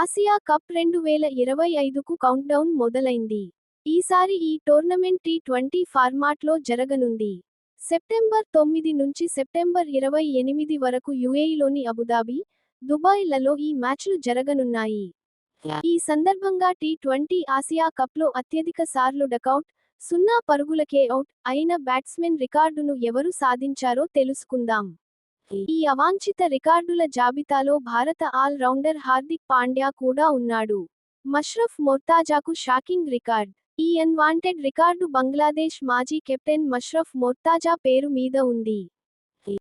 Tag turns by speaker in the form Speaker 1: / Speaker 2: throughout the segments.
Speaker 1: Asia cup రెండు వేల ఇరవై ఐదుకు కౌంట్డౌన్ మొదలైంది. ఈసారి ఈ టోర్నమెంట్ టీ ట్వంటీ ఫార్మాట్లో జరగనుంది. సెప్టెంబర్ తొమ్మిది నుంచి సెప్టెంబర్ ఇరవై ఎనిమిది వరకు యుఏఈలోని అబుదాబి దుబాయ్లలో ఈ మ్యాచ్లు జరగనున్నాయి. ఈ సందర్భంగా టీ ట్వంటీ ఆసియా కప్లో అత్యధిక సార్లు డకౌట్ సున్నా పరుగులకే అవుట్ అయిన బ్యాట్స్మెన్ రికార్డును ఎవరు సాధించారో తెలుసుకుందాం. ఈ అవాంఛిత రికార్డుల జాబితాలో భారత ఆల్ రౌండర్ హార్దిక్ పాండ్యా కూడా ఉన్నాడు. మష్రఫ్ మొర్తాజాకు షాకింగ్ రికార్డ్. ఈ అన్వాంటెడ్ రికార్డు బంగ్లాదేశ్ మాజీ కెప్టెన్ మష్రఫ్ మొర్తాజా పేరు మీద ఉంది.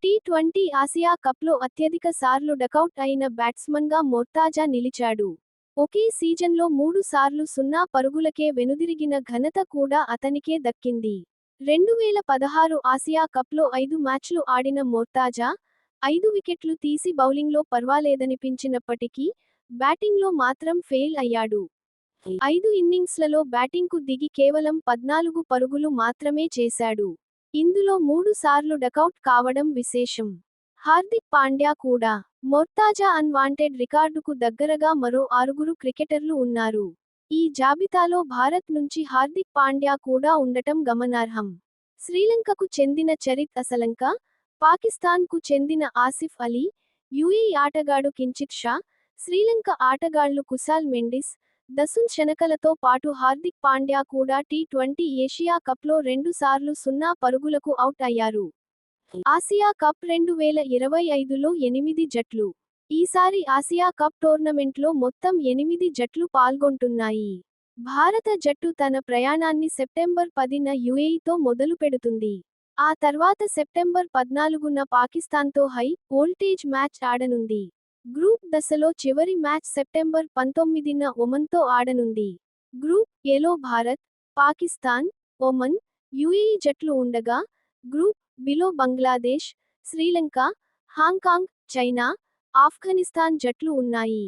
Speaker 1: టీ ట్వంటీ ఆసియా కప్లో అత్యధిక సార్లు డకౌట్ అయిన బ్యాట్స్మన్గా మొర్తాజా నిలిచాడు. ఒకే సీజన్లో మూడు సార్లు సున్నా పరుగులకే వెనుదిరిగిన ఘనత కూడా అతనికే దక్కింది. రెండు వేల పదహారు ఆసియా కప్లో ఐదు మ్యాచ్లు ఆడిన మొర్తాజా ఐదు వికెట్లు తీసి బౌలింగ్లో పర్వాలేదనిపించినప్పటికీ బ్యాటింగ్లో మాత్రం ఫెయిల్ అయ్యాడు. ఐదు ఇన్నింగ్స్లలో బ్యాటింగ్కు దిగి కేవలం పద్నాలుగు పరుగులు మాత్రమే చేశాడు. ఇందులో మూడు సార్లు డకౌట్ కావడం విశేషం. హార్దిక్ పాండ్యా కూడా మొర్తాజా అన్వాంటెడ్ రికార్డుకు దగ్గరగా మరో ఆరుగురు క్రికెటర్లు ఉన్నారు. ఈ జాబితాలో భారత్ నుంచి హార్దిక్ పాండ్యా కూడా ఉండటం గమనార్హం. శ్రీలంకకు చెందిన చరిత్ అసలంక పాకిస్తాన్కు చెందిన ఆసిఫ్ అలీ యుఏఈ ఆటగాడు కించిత్ షా శ్రీలంక ఆటగాళ్ళు కుశాల్ మెండిస్ దసున్ శనకలతో పాటు హార్దిక్ పాండ్యా కూడా టీ ట్వంటీ ఏషియా కప్లో రెండుసార్లు సున్నా పరుగులకు అవుట్ అయ్యారు. ఆసియా కప్ రెండు వేల ఇరవై ఐదులో ఎనిమిది జట్లు. ఈసారి ఆసియా కప్ టోర్నమెంట్లో మొత్తం ఎనిమిది జట్లు పాల్గొంటున్నాయి. భారత జట్టు తన ప్రయాణాన్ని సెప్టెంబర్ పదిన యుఏఈతో మొదలు పెడుతుంది ఆ తర్వాత సెప్టెంబర్ పద్నాలుగున పాకిస్తాన్తో హై వోల్టేజ్ మ్యాచ్ ఆడనుంది. గ్రూప్ దశలో చివరి మ్యాచ్ సెప్టెంబర్ పంతొమ్మిదిన ఒమన్తో ఆడనుంది. గ్రూప్ ఏలో భారత్ పాకిస్తాన్ ఒమన్ యుఏఈ జట్లు ఉండగా group below Bangladesh Sri Lanka Hong Kong China Afghanistan జట్లు ఉన్నాయి.